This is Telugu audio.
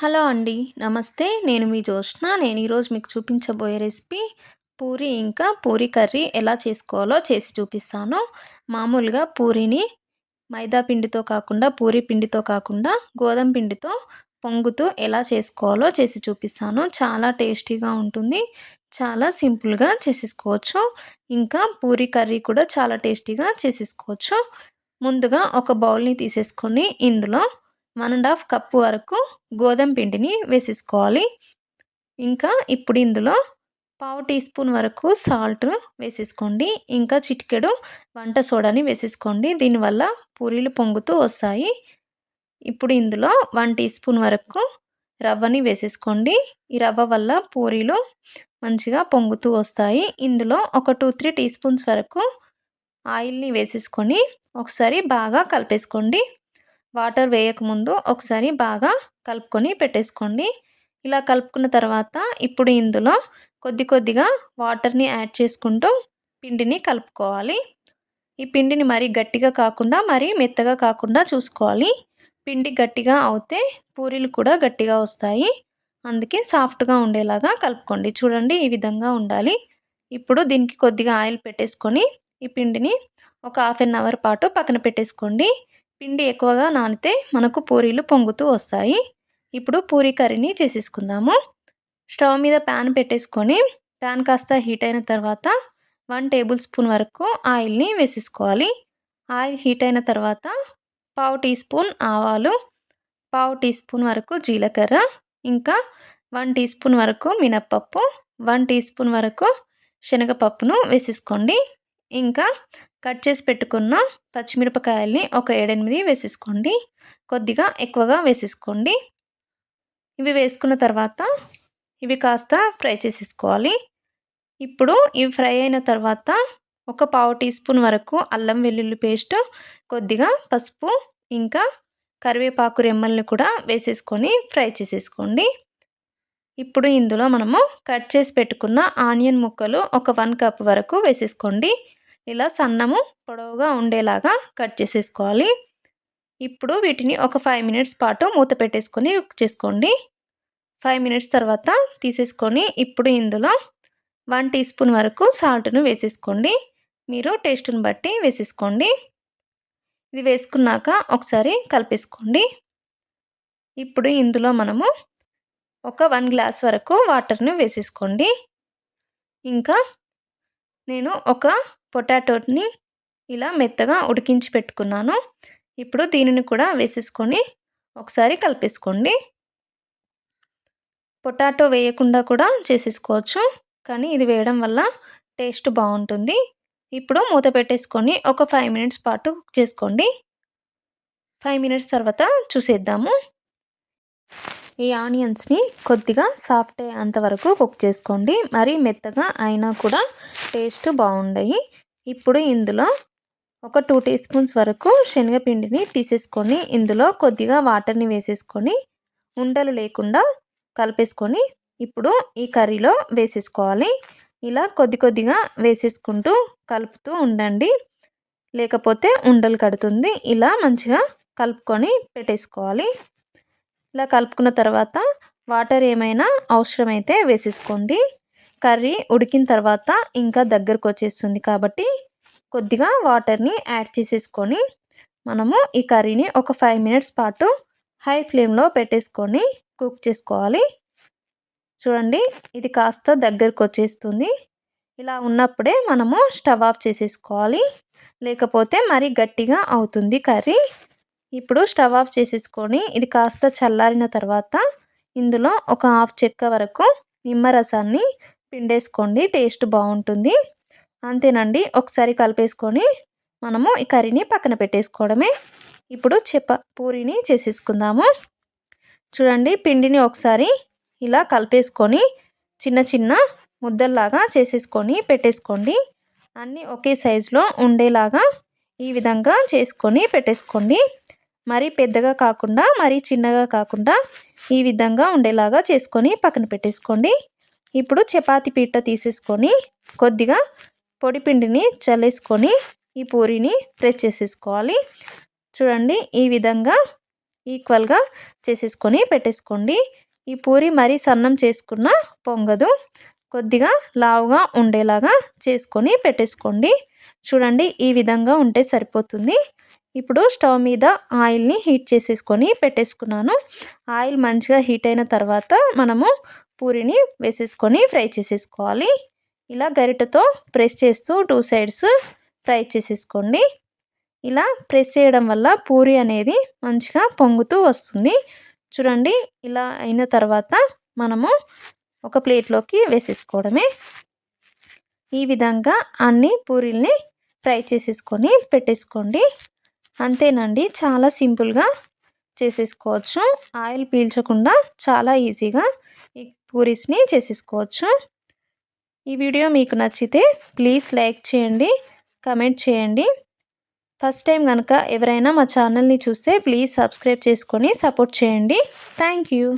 హలో అండి. నమస్తే. నేను మీ జోష్న నేను ఈరోజు మీకు చూపించబోయే రెసిపీ పూరి ఇంకా పూరి కర్రీ ఎలా చేసుకోవాలో చేసి చూపిస్తాను. మామూలుగా పూరిని మైదా పిండితో కాకుండా పూరి పిండితో కాకుండా గోధుమ పిండితో పొంగుతూ ఎలా చేసుకోవాలో చేసి చూపిస్తాను. చాలా టేస్టీగా ఉంటుంది. చాలా సింపుల్గా చేసేసుకోవచ్చు. ఇంకా పూరి కర్రీ కూడా చాలా టేస్టీగా చేసేసుకోవచ్చు. ముందుగా ఒక బౌల్ని తీసేసుకొని ఇందులో వన్ అండ్ హాఫ్ కప్పు వరకు గోధుమ పిండిని వేసేసుకోవాలి. ఇంకా ఇప్పుడు ఇందులో పావు టీ స్పూన్ వరకు సాల్ట్ వేసేసుకోండి. ఇంకా చిటికెడు వంట సోడాని వేసేసుకోండి. దీనివల్ల పూరీలు పొంగుతూ వస్తాయి. ఇప్పుడు ఇందులో వన్ టీ స్పూన్ వరకు రవ్వని వేసేసుకోండి. ఈ రవ్వ వల్ల పూరీలు మంచిగా పొంగుతూ వస్తాయి. ఇందులో ఒక టూ త్రీ టీ స్పూన్స్ వరకు ఆయిల్ని వేసేసుకొని ఒకసారి బాగా కలిపేసుకోండి. వాటర్ వేయకముందు ఒకసారి బాగా కలుపుకొని పెట్టేసుకోండి. ఇలా కలుపుకున్న తర్వాత ఇప్పుడు ఇందులో కొద్ది కొద్దిగా వాటర్ని యాడ్ చేసుకుంటూ పిండిని కలుపుకోవాలి. ఈ పిండిని మరీ గట్టిగా కాకుండా మరీ మెత్తగా కాకుండా చూసుకోవాలి. పిండి గట్టిగా అవుతే పూరీలు కూడా గట్టిగా వస్తాయి. అందుకే సాఫ్ట్గా ఉండేలాగా కలుపుకోండి. చూడండి ఈ విధంగా ఉండాలి. ఇప్పుడు దీనికి కొద్దిగా ఆయిల్ పెట్టేసుకొని ఈ పిండిని ఒక హాఫ్ అన్ అవర్ పాటు పక్కన పెట్టేసుకోండి. పిండి ఎక్కువగా నానితే మనకు పూరీలు పొంగుతూ వస్తాయి. ఇప్పుడు పూరీ కర్రీని చేసేసుకుందాము. స్టవ్ మీద ప్యాన్ పెట్టేసుకొని ప్యాన్ కాస్త హీట్ అయిన తర్వాత వన్ టేబుల్ స్పూన్ వరకు ఆయిల్ని వేసేసుకోవాలి. ఆయిల్ హీట్ అయిన తర్వాత పావు టీ స్పూన్ ఆవాలు పావు టీ స్పూన్ వరకు జీలకర్ర ఇంకా వన్ టీ స్పూన్ వరకు మినప్పప్పు వన్ టీ స్పూన్ వరకు శనగపప్పును వేసేసుకోండి. ఇంకా కట్ చేసి పెట్టుకున్న పచ్చిమిరపకాయల్ని ఒక ఏడెనిమిది వేసేసుకోండి. కొద్దిగా ఎక్కువగా వేసేసుకోండి. ఇవి వేసుకున్న తర్వాత ఇవి కాస్త ఫ్రై చేసేసుకోవాలి. ఇప్పుడు ఇవి ఫ్రై అయిన తర్వాత ఒక పావు టీ స్పూన్ వరకు అల్లం వెల్లుల్లి పేస్ట్ కొద్దిగా పసుపు ఇంకా కరివేపాకు రెమ్మల్ని కూడా వేసేసుకొని ఫ్రై చేసేసుకోండి. ఇప్పుడు ఇందులో మనము కట్ చేసి పెట్టుకున్న ఆనియన్ ముక్కలు ఒక వన్ కప్ వరకు వేసేసుకోండి. ఇలా సన్నము పొడవుగా ఉండేలాగా కట్ చేసేసుకోవాలి. ఇప్పుడు వీటిని ఒక ఫైవ్ మినిట్స్ పాటు మూత పెట్టేసుకొని కుక్ చేసుకోండి. ఫైవ్ మినిట్స్ తర్వాత తీసేసుకొని ఇప్పుడు ఇందులో వన్ టీ స్పూన్ వరకు సాల్ట్ను వేసేసుకోండి. మీరు టేస్ట్ని బట్టి వేసేసుకోండి. ఇది వేసుకున్నాక ఒకసారి కలిపేసుకోండి. ఇప్పుడు ఇందులో మనము ఒక వన్ గ్లాస్ వరకు వాటర్ను వేసేసుకోండి. ఇంకా నేను ఒక పొటాటోని ఇలా మెత్తగా ఉడికించి పెట్టుకున్నాను. ఇప్పుడు దీనిని కూడా వేసేసుకొని ఒకసారి కలిపేసుకోండి. పొటాటో వేయకుండా కూడా చేసేసుకోవచ్చు. కానీ ఇది వేయడం వల్ల టేస్ట్ బాగుంటుంది. ఇప్పుడు మూత పెట్టేసుకొని ఒక ఫైవ్ మినిట్స్ పాటు కుక్ చేసుకోండి. ఫైవ్ మినిట్స్ తర్వాత చూసేద్దాము. ఈ ఆనియన్స్ని కొద్దిగా సాఫ్ట్ అయ్యేంతవరకు కుక్ చేసుకోండి. మరీ మెత్తగా అయినా కూడా టేస్ట్ బాగుండయి. ఇప్పుడు ఇందులో ఒక టూ టీ స్పూన్స్ వరకు శనగపిండిని తీసేసుకొని ఇందులో కొద్దిగా వాటర్ని వేసేసుకొని ఉండలు లేకుండా కలిపేసుకొని ఇప్పుడు ఈ కర్రీలో వేసేసుకోవాలి. ఇలా కొద్ది కొద్దిగా వేసేసుకుంటూ కలుపుతూ ఉండండి. లేకపోతే ఉండలు కడుతుంది. ఇలా మంచిగా కలుపుకొని పెట్టేసుకోవాలి. ఇలా కలుపుకున్న తర్వాత వాటర్ ఏమైనా అవసరమైతే వేసేసుకోండి. కర్రీ ఉడికిన తర్వాత ఇంకా దగ్గరకు వచ్చేస్తుంది కాబట్టి కొద్దిగా వాటర్ని యాడ్ చేసేసుకొని మనము ఈ కర్రీని ఒక ఫైవ్ మినిట్స్ పాటు హై ఫ్లేమ్లో పెట్టేసుకొని కుక్ చేసుకోవాలి. చూడండి ఇది కాస్త దగ్గరకు వచ్చేస్తుంది. ఇలా ఉన్నప్పుడే మనము స్టవ్ ఆఫ్ చేసేసుకోవాలి. లేకపోతే మరీ గట్టిగా అవుతుంది కర్రీ. ఇప్పుడు స్టవ్ ఆఫ్ చేసేసుకొని ఇది కాస్త చల్లారిన తర్వాత ఇందులో ఒక హాఫ్ చెక్క వరకు నిమ్మరసాన్ని పిండేసుకోండి టేస్ట్ బాగుంటుంది. అంతేనండి ఒకసారి కలిపేసుకొని మనము ఈ కర్రీని పక్కన పెట్టేసుకోవడమే. ఇప్పుడు చెప్ప పూరిని చేసేసుకుందాము. చూడండి పిండిని ఒకసారి ఇలా కలిపేసుకొని చిన్న చిన్న ముద్దల్లాగా చేసేసుకొని పెట్టేసుకోండి. అన్నీ ఒకే సైజులో ఉండేలాగా ఈ విధంగా చేసుకొని పెట్టేసుకోండి. మరీ పెద్దగా కాకుండా మరీ చిన్నగా కాకుండా ఈ విధంగా ఉండేలాగా చేసుకొని పక్కన పెట్టేసుకోండి. ఇప్పుడు చపాతి పీట తీసేసుకొని కొద్దిగా పొడిపిండిని చల్లేసుకొని ఈ పూరిని ప్రెస్ చేసేసుకోవాలి. చూడండి ఈ విధంగా ఈక్వల్గా చేసేసుకొని పెట్టేసుకోండి. ఈ పూరి మరీ సన్నం చేసుకున్న పొంగదు. కొద్దిగా లావుగా ఉండేలాగా చేసుకొని పెట్టేసుకోండి. చూడండి ఈ విధంగా ఉంటే సరిపోతుంది. ఇప్పుడు స్టవ్ మీద ఆయిల్ని హీట్ చేసేసుకొని పెట్టేసుకున్నాను. ఆయిల్ మంచిగా హీట్ అయిన తర్వాత మనము పూరిని వేసేసుకొని ఫ్రై చేసేసుకోవాలి. ఇలా గరిటతో ప్రెస్ చేస్తూ టూ సైడ్స్ ఫ్రై చేసేసుకోండి. ఇలా ప్రెస్ చేయడం వల్ల పూరి అనేది మంచిగా పొంగుతూ వస్తుంది. చూడండి ఇలా అయిన తర్వాత మనము ఒక ప్లేట్లోకి వేసేసుకోవడమే. ఈ విధంగా అన్ని పూరీల్ని ఫ్రై చేసేసుకొని పెట్టేసుకోండి. అంతేనండి. చాలా సింపుల్గా చేసేసుకోవచ్చు. ఆయిల్ పీల్చకుండా చాలా ఈజీగా ఈ పూరీస్ని చేసేసుకోవచ్చు. ఈ వీడియో మీకు నచ్చితే ప్లీజ్ లైక్ చేయండి కమెంట్ చేయండి. ఫస్ట్ టైం కనుక ఎవరైనా మా ఛానల్ని చూస్తే ప్లీజ్ సబ్స్క్రైబ్ చేసుకొని సపోర్ట్ చేయండి. Thank you.